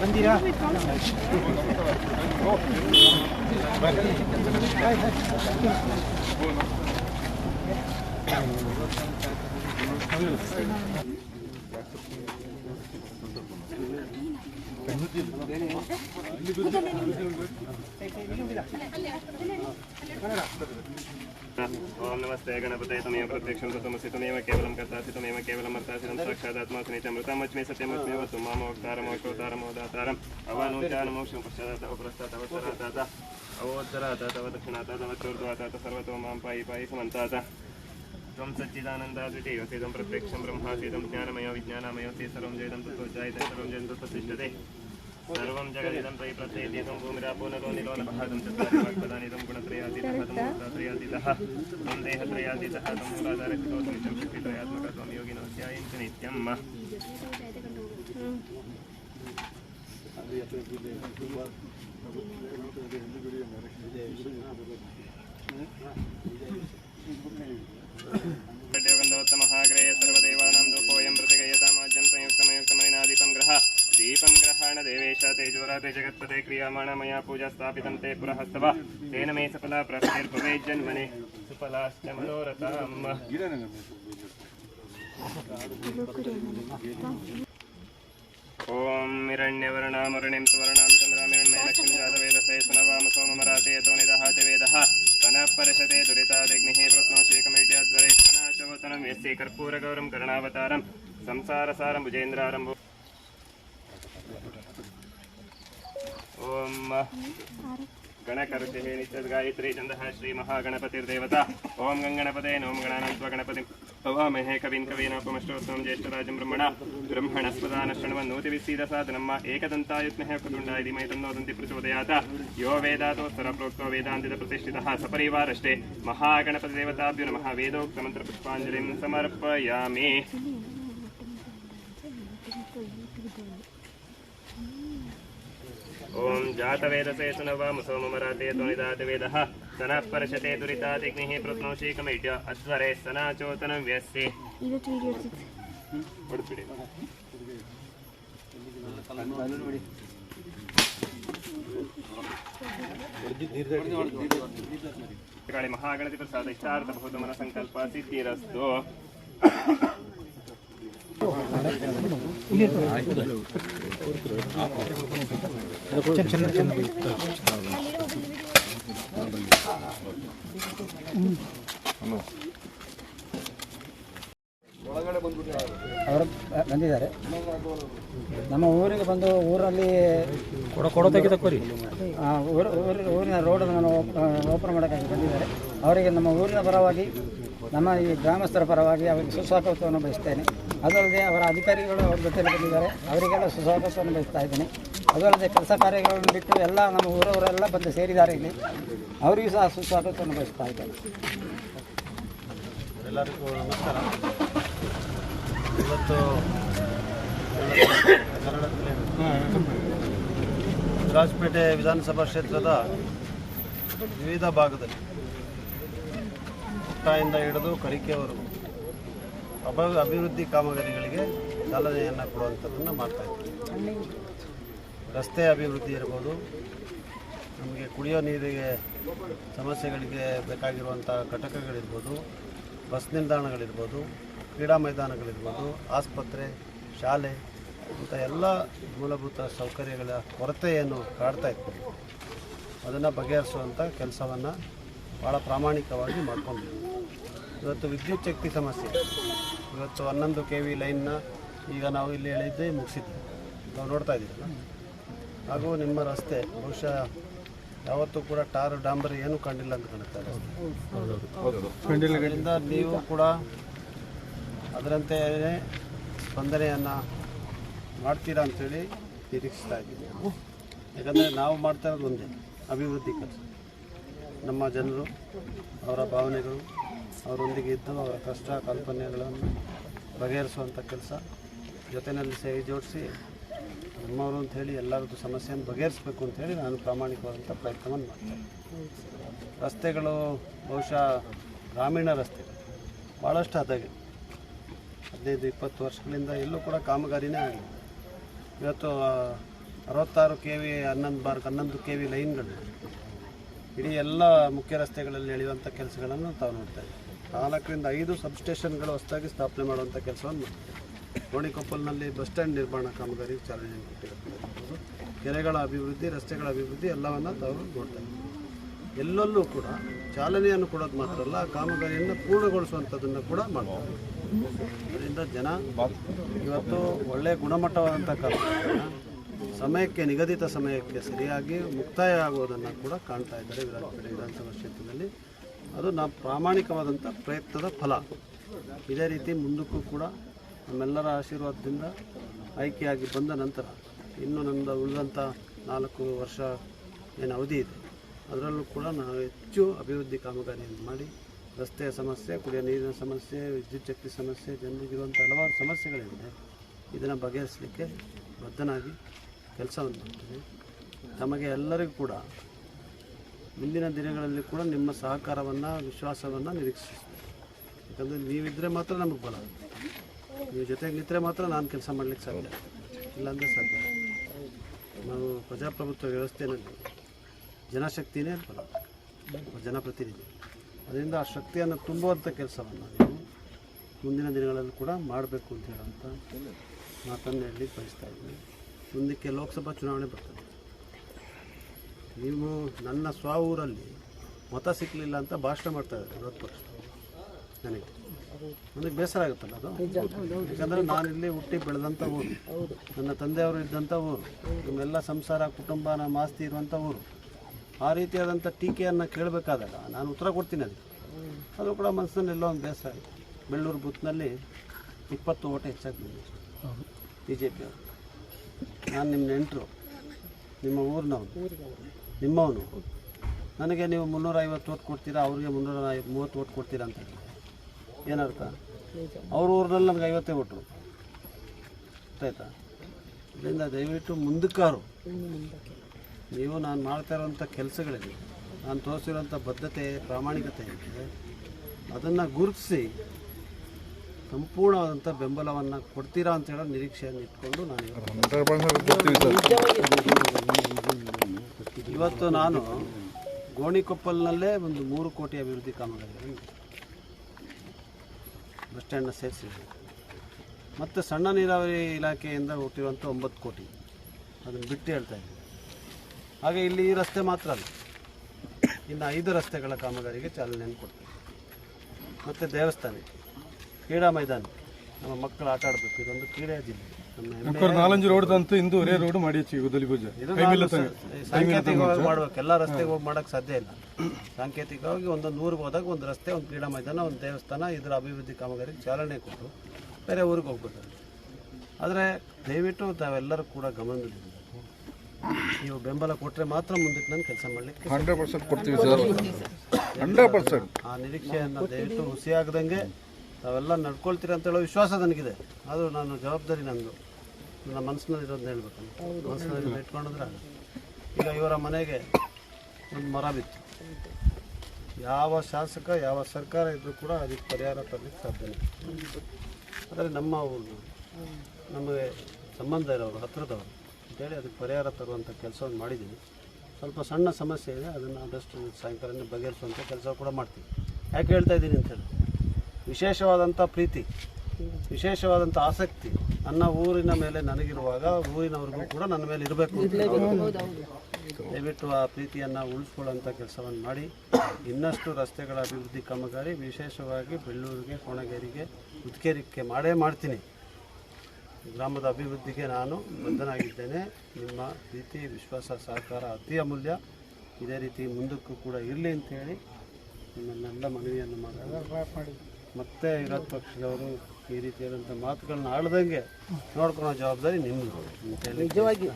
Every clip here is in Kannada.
Bandera. Thank you. ओम नमस्ते गणपते तमेव प्रत्यक्षं तमसि तमेव केवलं कर्तासि तमेव केवलम् अर्तासितं साक्षादात्मासि नित्यमृतमच्मे सत्यमच्मेव त्वं मामोक्तारमोक्तोतारमोदातारम् अवानोचानमोक्षं पश्चात् अपरस्तात् अवसरात् अवोत्तरात् तव दक्षिणात् तव चोर्ध्वात् सर्वतो माँ पायि पायि समन्तात्। त्वं सच्चिदानन्दाद्वितीयोऽसीदं प्रत्यक्षं ज्ञानमयो सर्वं जयदं तत्त्वो जायते सर्वं सर्वं जगदिदं त्वयि प्रत्ययतीतं भूमिरापो नलो चत्वारिवाग्पदानिदं गुणत्रयातीतः तमूर्तात्रयातीतः त्वं देहत्रयातीतः तं मूलाधारहितोत्मितं शक्तित्रयात्मकः त्वं योगिनोऽस्यायं च नित्यं मः योगन्दवत्तमः अग्रे सर्वदेवानां रूपोऽयं प्रतिगयतामाज्यं ग्रहाण देवेश तेजोराते जगत्पते क्रियामाण मया पूजा स्थापितं ते पुरहस्तव तेन मे सफला प्राप्तिर्भवेज्जन्मने सुफलाश्च मनोरथाम् ॐ हिरण्यवर्णामरुणिं सुवर्णां चन्द्रामिरण्मय लक्ष्मीं जातवेदसे सुनवाम सोममराते यतो निदः च वेदः कनः परशते दुरितादिग्निः प्रत्नोषेकमेड्याद्वरे कनाचवतनं यस्य कर्पूरगौरं करुणावतारं संसारसारं भुजेन्द्रारम्भो ಓಂ. ಗಣಕರುಷಿಹೇ ನಿತ್ಯದ್ಗಾಯತ್ರಿ ಚಂದಃ ಶ್ರೀ ಮಹಾಗಣಪತಿರ್ದೇವತಾ. ಓಂ ಗಂಗಣಪದೇ ನೋಂ ಗಣಾನಂತ್ವ ಗಣಪತಿ. ಭವಾಮಹೇ ಕವಿನ್ ಕವೀನಾಪಮಷ್ಟೋತ್ತಮ ಜ್ಯೇಷ್ಠರಾಜಂ ಬ್ರಹ್ಮಣ. ಬ್ರಹ್ಮಣಸ್ಪದಾನ ಶೃಣ್ವನ್ನೂತಿ ವಿಸ್ತೀದ ಸಾಧನಮ್ಮ ಏಕದಂತಾಯುತ್ನಃ ಕುಟುಂಡ ಇದಿ ಮೈ ತನ್ನೋದಂತಿ ಪ್ರಚೋದಯಾತ. ಯೋ ವೇದಾತೋತ್ತರ ಪ್ರೋಕ್ತೋ ವೇದಾಂತಿದ ಪ್ರತಿಷ್ಠಿತಃ ಸಪರಿವಾರಷ್ಟೇ. ಮಹಾಗಣಪತಿ ದೇವತಾಭ್ಯು ನಮಃ. ವೇದೋಕ್ತ ಮಂತ್ರ ಪುಷ್ಪಾಂಜಲಿಂ ಸಮರ್ಪಯಾಮಿ. ॐ जातवेदसे सुनवाम सोममराते त्वनिदातवेदः सनः परशते दुरितादिग्निः प्रत्नोषीकमेड्य अध्वरे सनाचोतनं व्यस्ये ಇವತ್ತು ವಿಡಿಯೋ ಇಡ್ತಿತ್ತು ಹೊಡ್ಬಿಡಿ ಗಾಳಿ ಮಹಾಗಣತಿ ಪ್ರಸಾದ ಇಷ್ಟಾರ್ಥಭೂತ ಮನ ಸಂಕಲ್ಪ ಸಿದ್ಧಿರಸ್ತು ಅವರು ಬಂದಿದ್ದಾರೆ. ನಮ್ಮ ಊರಿಗೆ ಬಂದು ಊರಲ್ಲಿ ಊರಿನ ರೋಡನ್ನು ಓಪನ್ ಮಾಡೋಕ್ಕಾಗಿ ಬಂದಿದ್ದಾರೆ. ಅವರಿಗೆ ನಮ್ಮ ಊರಿನ ಪರವಾಗಿ ನಮ್ಮ ಈ ಗ್ರಾಮಸ್ಥರ ಪರವಾಗಿ ಅವರಿಗೆ ಸುಸ್ವಾಗತವನ್ನು ಬಯಸ್ತೇನೆ. ಅದಲ್ಲದೆ ಅವರ ಅಧಿಕಾರಿಗಳು ಅವ್ರ ಜೊತೆಯಲ್ಲಿ ಬಂದಿದ್ದಾರೆ. ಅವರಿಗೆಲ್ಲ ಸುಸ್ವಾಗತವನ್ನು ಬಯಸ್ತಾ ಇದ್ದೇನೆ. ಅದಲ್ಲದೆ ಕೆಲಸ ಕಾರ್ಯಗಳನ್ನು ಬಿಟ್ಟು ಎಲ್ಲ ನಮ್ಮ ಊರವರೆಲ್ಲ ಬಂದು ಸೇರಿದ್ದಾರೆ ಇಲ್ಲಿ. ಅವರಿಗೂ ಸಹ ಸುಸ್ವಾಗತವನ್ನು ಬಯಸ್ತಾ ಇದ್ದೇನೆ. ಎಲ್ಲರಿಗೂ ನಮಸ್ಕಾರ. ಇವತ್ತು ರಾಜಪೇಟೆ ವಿಧಾನಸಭಾ ಕ್ಷೇತ್ರದ ವಿವಿಧ ಭಾಗದಲ್ಲಿ ಪುಟ್ಟಾಯಿಂದ ಹಿಡಿದು ಕರಿಕೆವರೆಗೂ ಅಭ ಅಭಿವೃದ್ಧಿ ಕಾಮಗಾರಿಗಳಿಗೆ ಚಾಲನೆಯನ್ನು ಕೊಡುವಂಥದ್ದನ್ನು ಮಾಡ್ತಾ ಇದ್ದೀವಿ. ರಸ್ತೆ ಅಭಿವೃದ್ಧಿ ಇರ್ಬೋದು, ನಮಗೆ ಕುಡಿಯೋ ನೀರಿಗೆ ಸಮಸ್ಯೆಗಳಿಗೆ ಬೇಕಾಗಿರುವಂಥ ಘಟಕಗಳಿರ್ಬೋದು, ಬಸ್ ನಿಲ್ದಾಣಗಳಿರ್ಬೋದು, ಕ್ರೀಡಾ ಮೈದಾನಗಳಿರ್ಬೋದು, ಆಸ್ಪತ್ರೆ, ಶಾಲೆ ಇಂಥ ಎಲ್ಲ ಮೂಲಭೂತ ಸೌಕರ್ಯಗಳ ಕೊರತೆಯನ್ನು ಕಾಡ್ತಾ ಇತ್ತು ಅದನ್ನು ಬಗೆಹರಿಸುವಂಥ ಕೆಲಸವನ್ನು ಭಾಳ ಪ್ರಾಮಾಣಿಕವಾಗಿ ಮಾಡ್ಕೊಂಡಿದ್ದೀವಿ. ಇವತ್ತು ವಿದ್ಯುತ್ ಶಕ್ತಿ ಸಮಸ್ಯೆ. ಇವತ್ತು ಹನ್ನೊಂದು ಕೆ ವಿ ಲೈನ್ನ ಈಗ ನಾವು ಇಲ್ಲಿ ಹೇಳಿದ್ದೇ ಮುಗಿಸಿದ್ವಿ. ನಾವು ನೋಡ್ತಾ ಇದ್ದೀವಿ ಹಾಗೂ ನಿಮ್ಮ ರಸ್ತೆ ಬಹುಶಃ ಯಾವತ್ತೂ ಕೂಡ ಟಾರ್ ಡಾಂಬರ್ ಏನೂ ಕಂಡಿಲ್ಲ ಅಂತ ಕಾಣುತ್ತೆ ಕಂಡಿಲ್ಲಗಳಿಂದ. ಅದರಿಂದ ನೀವು ಕೂಡ ಅದರಂತೆ ಸ್ಪಂದನೆಯನ್ನು ಮಾಡ್ತೀರಾ ಅಂಥೇಳಿ ನಿರೀಕ್ಷಿಸ್ತಾ ಇದ್ದೀನಿ ಯಾಕಂದರೆ ನಾವು ಮಾಡ್ತಾ ಇರೋದು ಒಂದೇ ಅಭಿವೃದ್ಧಿ ಕೆಲಸ. ನಮ್ಮ ಜನರು ಅವರ ಭಾವನೆಗಳು ಅವರೊಂದಿಗೆ ಇದ್ದು ಅವರ ಕಷ್ಟ ಕಲ್ಪನೆಗಳನ್ನು ಬಗೆಹರಿಸುವಂಥ ಕೆಲಸ ಜೊತೆಯಲ್ಲಿ ಸೇರಿ ಜೋಡಿಸಿ ನಮ್ಮವರು ಅಂತ ಹೇಳಿ ಎಲ್ಲರದ್ದು ಸಮಸ್ಯೆಯನ್ನು ಬಗೆಹರಿಸಬೇಕು ಅಂತ ಹೇಳಿ ನಾನು ಪ್ರಾಮಾಣಿಕವಾದಂಥ ಪ್ರಯತ್ನವನ್ನು ಮಾಡ್ತೇನೆ. ರಸ್ತೆಗಳು ಬಹುಶಃ ಗ್ರಾಮೀಣ ರಸ್ತೆ ಭಾಳಷ್ಟು ಅದಾಗಿ ಹದಿನೈದು, ಇಪ್ಪತ್ತು ವರ್ಷಗಳಿಂದ ಎಲ್ಲೂ ಕೂಡ ಕಾಮಗಾರಿನೇ ಆಗಿದೆ ಇವತ್ತು ಅರವತ್ತಾರು ಕೆ ವಿ ಹನ್ನೊಂದು ಬಾರ್, ಹನ್ನೊಂದು ಕೆ ವಿ ಲೈನ್ಗಳು ಇಡೀ ಎಲ್ಲ ಮುಖ್ಯ ರಸ್ತೆಗಳಲ್ಲಿ ಎಳೆಯುವಂಥ ಕೆಲಸಗಳನ್ನು ತಾವು ನೋಡ್ತಾ ಇದ್ದೀವಿ. ನಾಲ್ಕರಿಂದ ಐದು ಸಬ್ಸ್ಟೇಷನ್ಗಳು ಹೊಸದಾಗಿ ಸ್ಥಾಪನೆ ಮಾಡುವಂಥ ಕೆಲಸವನ್ನು ಗೋಣಿಕೊಪ್ಪಲ್ನಲ್ಲಿ ಬಸ್ ಸ್ಟ್ಯಾಂಡ್ ನಿರ್ಮಾಣ ಕಾಮಗಾರಿ ಚಾಲನೆ ಕೊಟ್ಟಿರೋದು ಕೆರೆಗಳ ಅಭಿವೃದ್ಧಿ, ರಸ್ತೆಗಳ ಅಭಿವೃದ್ಧಿ ಎಲ್ಲವನ್ನು ತಾವು ನೋಡ್ತಾ ಇದ್ದೀವಿ. ಎಲ್ಲಲ್ಲೂ ಕೂಡ ಚಾಲನೆಯನ್ನು ಕೊಡೋದು ಮಾತ್ರ ಅಲ್ಲ ಕಾಮಗಾರಿಯನ್ನು ಪೂರ್ಣಗೊಳಿಸುವಂಥದ್ದನ್ನು ಕೂಡ ಮಾಡ್ತಾರೆ ಅದರಿಂದ ಜನ ಇವತ್ತು ಒಳ್ಳೆಯ ಗುಣಮಟ್ಟವಾದಂಥ ಕಾಮಗಾರಿಯನ್ನು ಸಮಯಕ್ಕೆ, ನಿಗದಿತ ಸಮಯಕ್ಕೆ ಸರಿಯಾಗಿ ಮುಕ್ತಾಯ ಆಗುವುದನ್ನು ಕೂಡ ಕಾಣ್ತಾ ಇದ್ದಾರೆ ವಿರಾಜಪೇಟೆ ವಿಧಾನಸಭಾ ಕ್ಷೇತ್ರದಲ್ಲಿ. ಅದು ನಮ್ಮ ಪ್ರಾಮಾಣಿಕವಾದಂಥ ಪ್ರಯತ್ನದ ಫಲ. ಇದೇ ರೀತಿ ಮುಂದಕ್ಕೂ ಕೂಡ ನಮ್ಮೆಲ್ಲರ ಆಶೀರ್ವಾದದಿಂದ ಆಯ್ಕೆಯಾಗಿ ಬಂದ ನಂತರ ಇನ್ನು ನನ್ನ ಉಳಿದಂಥ ನಾಲ್ಕು ವರ್ಷ ಏನು ಅವಧಿ ಇದೆ. ಅದರಲ್ಲೂ ಕೂಡ ನಾವು ಹೆಚ್ಚು ಅಭಿವೃದ್ಧಿ ಕಾಮಗಾರಿಯನ್ನು ಮಾಡಿ ರಸ್ತೆಯ ಸಮಸ್ಯೆ, ಕುಡಿಯೋ ನೀರಿನ ಸಮಸ್ಯೆ, ವಿದ್ಯುತ್ ಶಕ್ತಿ ಸಮಸ್ಯೆ ಜನರಿಗಿರುವಂಥ ಹಲವಾರು ಸಮಸ್ಯೆಗಳಿದೆ ಇದನ್ನು ಬಗೆಹರಿಸಲಿಕ್ಕೆ ಬದ್ಧನಾಗಿ ಕೆಲಸವನ್ನು ಮಾಡ್ತೀವಿ ತಮಗೆ ಎಲ್ಲರಿಗೂ ಕೂಡ ಮುಂದಿನ ದಿನಗಳಲ್ಲಿ ಕೂಡ ನಿಮ್ಮ ಸಹಕಾರವನ್ನು, ವಿಶ್ವಾಸವನ್ನು ನಿರೀಕ್ಷಿಸ್ತೀವಿ ಯಾಕಂದರೆ ನೀವಿದ್ದರೆ ಮಾತ್ರ ನಮಗೆ ಬಲ. ನೀವು ಜೊತೆಗೆ ನಿಂತರೆ ಮಾತ್ರ ನಾನು ಕೆಲಸ ಮಾಡಲಿಕ್ಕೆ ಸಾಧ್ಯ. ಇಲ್ಲಾಂದರೆ ಸಾಧ್ಯ ನಾವು ಪ್ರಜಾಪ್ರಭುತ್ವ ವ್ಯವಸ್ಥೆಯಲ್ಲಿ ಜನಶಕ್ತಿನೇ ಬಲ. ಜನಪ್ರತಿನಿಧಿ. ಅದರಿಂದ ಆ ಶಕ್ತಿಯನ್ನು ತುಂಬುವಂಥ ಕೆಲಸವನ್ನು ನೀವು ಮುಂದಿನ ದಿನಗಳಲ್ಲಿ ಕೂಡ ಮಾಡಬೇಕು ಅಂತ ಹೇಳುವಂಥ ಮಾತನ್ನು ಹೇಳಿ ಬಯಸ್ತಾ ಇದ್ದೀನಿ. ಮುಂದಕ್ಕೆ ಲೋಕಸಭಾ ಚುನಾವಣೆ ಬರ್ತದೆ. ನೀವು ನನ್ನ ಸ್ವ ಊರಲ್ಲಿ ಮತ ಸಿಕ್ಕಲಿಲ್ಲ ಅಂತ ಭಾಷಣ ಮಾಡ್ತಾ ಇದ್ದಾರೆ ವಿರೋಧ ಪಕ್ಷ ನನಗೆ. ನನಗೆ ಬೇಸರ ಆಗುತ್ತಲ್ಲ ಅದು? ಯಾಕಂದರೆ ನಾನಿಲ್ಲಿ ಹುಟ್ಟಿ ಬೆಳೆದಂಥ ಊರು. ನನ್ನ ತಂದೆಯವರು ಇದ್ದಂಥ ಊರು. ನಿಮ್ಮೆಲ್ಲ ಸಂಸಾರ ಕುಟುಂಬ ನಮ್ಮ ಆಸ್ತಿ ಇರುವಂಥ ಊರು. ಆ ರೀತಿಯಾದಂಥ ಟೀಕೆಯನ್ನು ಕೇಳಬೇಕಾದಾಗ ನಾನು ಉತ್ತರ ಕೊಡ್ತೀನಿ ಅದು ಅದು ಕೂಡ ಮನಸ್ಸಿನಲ್ಲಿ ಎಲ್ಲೋ ಒಂದು ಬೇಸರ ಆಯಿತು. ಬೆಳ್ಳೂರು ಬೂತ್ನಲ್ಲಿ ಇಪ್ಪತ್ತು ಓಟ ಹೆಚ್ಚಾಗಿ ಬಿ ಜೆ ಪಿಯವರು ನಾನು ನಿಮ್ಮ ನೆಂಟರು. ನಿಮ್ಮ ಊರಿನವನು ನಿಮ್ಮವನು. ನನಗೆ ನೀವು ಮುನ್ನೂರ ಐವತ್ತು ಓಟ್ ಕೊಡ್ತೀರಾ ಅವ್ರಿಗೆ ಮುನ್ನೂರ ಮೂವತ್ತು ಓಟ್ ಕೊಡ್ತೀರಾ ಅಂತ ಏನರ್ಥ? ಅವ್ರ ಊರಿನಲ್ಲಿ ನಮ್ಗೆ ಐವತ್ತೇ ಓಟ್ರು. ಆಯ್ತಾ ಅದರಿಂದ ದಯವಿಟ್ಟು ಮುಂದಕ್ಕಾರು. ನೀವು ನಾನು ಮಾಡ್ತಾ ಇರೋವಂಥ ಕೆಲಸಗಳಿಗೆ ನಾನು ತೋರಿಸಿರೋಂಥ ಬದ್ಧತೆ ಪ್ರಾಮಾಣಿಕತೆ ಇದೆ. ಅದನ್ನು ಗುರುತಿಸಿ ಸಂಪೂರ್ಣವಾದಂಥ ಬೆಂಬಲವನ್ನು ಕೊಡ್ತೀರಾ ಅಂತ ಹೇಳೋ ನಿರೀಕ್ಷೆಯನ್ನು ಇಟ್ಕೊಂಡು ನಾನು ಇವತ್ತು- ನಾನು ಗೋಣಿಕೊಪ್ಪಲ್ನಲ್ಲೇ ಒಂದು ಮೂರು ಕೋಟಿ ಅಭಿವೃದ್ಧಿ ಕಾಮಗಾರಿಗಳು ಬಸ್ ಸ್ಟ್ಯಾಂಡ್ನ ಸೇರಿಸಿದ್ದೆ. ಮತ್ತು ಸಣ್ಣ ನೀರಾವರಿ ಇಲಾಖೆಯಿಂದ ಹುಟ್ಟಿರುವಂಥ ಒಂಬತ್ತು ಕೋಟಿ. ಅದನ್ನು ಬಿಟ್ಟು ಹೇಳ್ತಾ ಇದ್ದೀನಿ. ಹಾಗೆ ಇಲ್ಲಿ ಈ ರಸ್ತೆ ಮಾತ್ರ ಅಲ್ಲ. ಇನ್ನು ಐದು ರಸ್ತೆಗಳ ಕಾಮಗಾರಿಗೆ ಚಾಲನೆಯನ್ನು ಕೊಡ್ತೀವಿ ಮತ್ತು ದೇವಸ್ಥಾನಕ್ಕೆ ಕ್ರೀಡಾ ಮೈದಾನ ನಮ್ಮ ಮಕ್ಕಳು ಆಟ ಆಡಬೇಕು. ಇದೊಂದು ಕ್ರೀಡೆ ಜಿಲ್ಲೆ. ನಮ್ಮ ನಾಲಂಜು ರೋಡ್ ಅಂತೂ ಇಂದು ಒರೇ ರೋಡ್ ಮಾಡಿ ಪೂಜೆ. ಸಾಂಕೇತಿಕವಾಗಿ ಮಾಡ್ಬೇಕು. ಎಲ್ಲ ರಸ್ತೆಗೆ ಹೋಗಿ ಮಾಡೋಕೆ ಸಾಧ್ಯ ಇಲ್ಲ. ಸಾಂಕೇತಿಕವಾಗಿ ಒಂದು ಊರಿಗೆ ಹೋದಾಗ ಒಂದು ರಸ್ತೆ ಒಂದು ಕ್ರೀಡಾ ಮೈದಾನ ಒಂದು ದೇವಸ್ಥಾನ ಇದರ ಅಭಿವೃದ್ಧಿ ಕಾಮಗಾರಿಗೆ ಚಾಲನೆ ಕೊಟ್ಟು ಬೇರೆ ಊರಿಗೆ ಹೋಗ್ಬಿಡ್ತಾರೆ. ಆದರೆ ದಯವಿಟ್ಟು ತಾವೆಲ್ಲರೂ ಕೂಡ ಗಮನದಲ್ಲಿರಬೇಕು ನೀವು ಬೆಂಬಲ ಕೊಟ್ಟರೆ ಮಾತ್ರ ಮುಂದಕ್ಕೆ ನಾನು ಕೆಲಸ ಮಾಡಲಿಕ್ಕೆ ಹಂಡ್ರೆಡ್ ಪರ್ಸೆಂಟ್ ಕೊಡ್ತೀವಿ ಸರ್. ಹಂಡ್ರೆಡ್ ಪರ್ಸೆಂಟ್ ಆ ನಿರೀಕ್ಷೆಯನ್ನು ದಯವಿಟ್ಟು ಹುಸಿಯಾಗದಂಗೆ ತಾವೆಲ್ಲ ನಡ್ಕೊಳ್ತೀರ ಅಂತ ಹೇಳೋ ವಿಶ್ವಾಸ ನನಗಿದೆ. ಆದರೂ ನಾನು ಜವಾಬ್ದಾರಿ ನಂದು. ನನ್ನ ಮನಸ್ಸಿನಲ್ಲಿ ಇರೋದನ್ನ ಹೇಳ್ಬೇಕು ಮನಸ್ಸಿನಲ್ಲಿ ಇಟ್ಕೊಂಡಿದ್ರೆ ಈಗ ಇವರ ಮನೆಗೆ ಒಂದು ಮರ ಬಿತ್ತು. ಯಾವ ಶಾಸಕ ಯಾವ ಸರ್ಕಾರ ಇದ್ದರೂ ಕೂಡ ಅದಕ್ಕೆ ಪರಿಹಾರ ತರಲಿಕ್ಕೆ ಸಾಧ್ಯ ಆದರೆ ನಮ್ಮ ಊರು ನಮಗೆ ಸಂಬಂಧ ಇರೋರು ಹತ್ತಿರದವರು ಅಂತೇಳಿ ಅದಕ್ಕೆ ಪರಿಹಾರ ತರುವಂಥ ಕೆಲಸವನ್ನು ಮಾಡಿದ್ದೀನಿ ಸ್ವಲ್ಪ ಸಣ್ಣ ಸಮಸ್ಯೆ ಇದೆ. ಅದನ್ನು ಆದಷ್ಟು ಸಾಯಂಕಾಲನೇ ಬಗೆಹರಿಸುವಂಥ ಕೆಲಸ ಕೂಡ ಮಾಡ್ತೀವಿ. ಯಾಕೆ ಹೇಳ್ತಾ ಇದ್ದೀನಿ ಅಂತೇಳಿ ವಿಶೇಷವಾದಂಥ ಪ್ರೀತಿ ವಿಶೇಷವಾದಂಥ ಆಸಕ್ತಿ ನನ್ನ ಊರಿನ ಮೇಲೆ ನನಗಿರುವಾಗ ಊರಿನವ್ರಿಗೂ ಕೂಡ ನನ್ನ ಮೇಲೆ ಇರಬೇಕು ದಯವಿಟ್ಟು ಆ ಪ್ರೀತಿಯನ್ನು ಉಳಿಸ್ಕೊಳ್ಳೋಂಥ ಕೆಲಸವನ್ನು ಮಾಡಿ. ಇನ್ನಷ್ಟು ರಸ್ತೆಗಳ ಅಭಿವೃದ್ಧಿ ಕಾಮಗಾರಿ ವಿಶೇಷವಾಗಿ ಬೆಳ್ಳೂರಿಗೆ ಕೊಣಗೇರಿಗೆ ಉದ್ಕೇರಿಕೆ ಮಾಡೇ ಮಾಡ್ತೀನಿ. ಗ್ರಾಮದ ಅಭಿವೃದ್ಧಿಗೆ ನಾನು ಬದ್ಧನಾಗಿದ್ದೇನೆ. ನಿಮ್ಮ ಪ್ರೀತಿ ವಿಶ್ವಾಸ ಸಹಕಾರ ಅತಿ ಅಮೂಲ್ಯ. ಇದೇ ರೀತಿ ಮುಂದಕ್ಕೂ ಕೂಡ ಇರಲಿ ಅಂತೇಳಿ ನಿಮ್ಮನ್ನೆಲ್ಲ ಮನವಿಯನ್ನು ಮಾಡಿ. ಮತ್ತೆ ವಿರೋಧ ಪಕ್ಷದವರು ಈ ರೀತಿಯಾದಂಥ ಮಾತುಗಳನ್ನ ಆಳ್ದಂಗೆ ನೋಡ್ಕೊಳೋ ಜವಾಬ್ದಾರಿ ನಿಮ್ಮದು ನಿಜವಾಗಿ.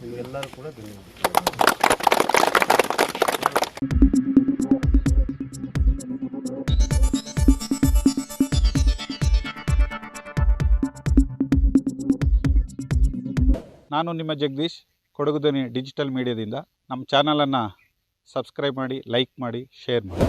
ನಿಮಗೆಲ್ಲರೂ ಕೂಡ ಧನ್ಯವಾದ. ನಾನು ನಿಮ್ಮ ಜಗದೀಶ್ ಕೊಡಗುದನಿ ಡಿಜಿಟಲ್ ಮೀಡಿಯಾದಿಂದ. ನಮ್ಮ ಚಾನಲನ್ನು ಸಬ್ಸ್ಕ್ರೈಬ್ ಮಾಡಿ ಲೈಕ್ ಮಾಡಿ ಶೇರ್ ಮಾಡಿ.